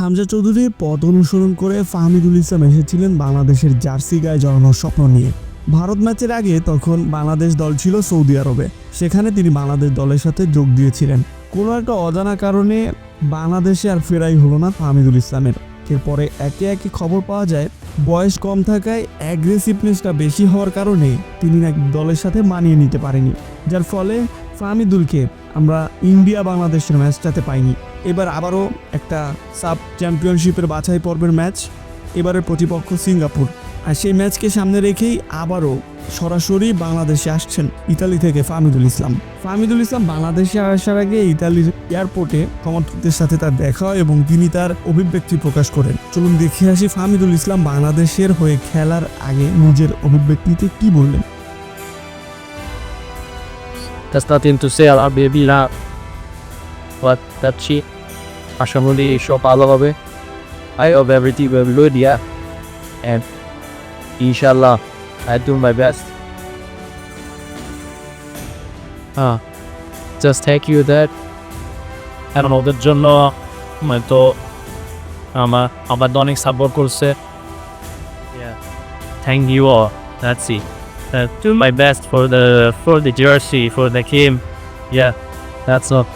হামজা চৌধুরীর পথ অনুসরণ করে ফাহমিদুল ইসলাম এসেছিলেন বাংলাদেশের জার্সি গায়ে জড়ানোর স্বপ্ন নিয়ে। ভারত ম্যাচের আগে তখন বাংলাদেশ দল ছিল সৌদি আরবে। সেখানে তিনি বাংলাদেশ দলের সাথে যোগ দিয়েছিলেন। কোনো একটা অজানা কারণে বাংলাদেশে আর ফেরাই হলো না ফাহমিদুল ইসলামের। এরপরে একে একে খবর পাওয়া যায়, বয়স কম থাকায় অ্যাগ্রেসিভনেসটা বেশি হওয়ার কারণে তিনি নাকি দলের সাথে মানিয়ে নিতে পারেনি। যার ফলে ফাহমিদুলকে আমরা ইন্ডিয়া বাংলাদেশের ম্যাচটাতে পাইনি। এবার আবারও একটা সাব চ্যাম্পিয়নশিপের বাছাই পর্বের ম্যাচ, এবারের প্রতিপক্ষ সিঙ্গাপুর। আর সেই ম্যাচকে সামনে রেখেই আবারও সরাসরি বাংলাদেশে আসছেন ইতালি থেকে ফাহমিদুল ইসলাম। ফাহমিদুল ইসলাম বাংলাদেশে আসার আগে ইতালির এয়ারপোর্টে সমর্থকদের সাথে তার দেখা হয় এবং তিনি তার অভিব্যক্তি প্রকাশ করেন। চলুন দেখে আসি ফাহমিদুল ইসলাম বাংলাদেশের হয়ে খেলার আগে নিজের অভিব্যক্তিতে কি বললেন। There's nothing to say R baby না বাট যাচ্ছি আশা করি সব ভালো হবে I hope everything will good yeah and ইনশাল্লাহ আই ডু মাই বেস্ট হ্যাঁ জাস্ট থ্যাংক ইউ দ্যাট এখন ওদের জন্য তো আমার আমার তো অনেক সাপোর্ট করছে thank you all that's it uh, uh, do my best for the for the jersey for the team. Yeah, that's all.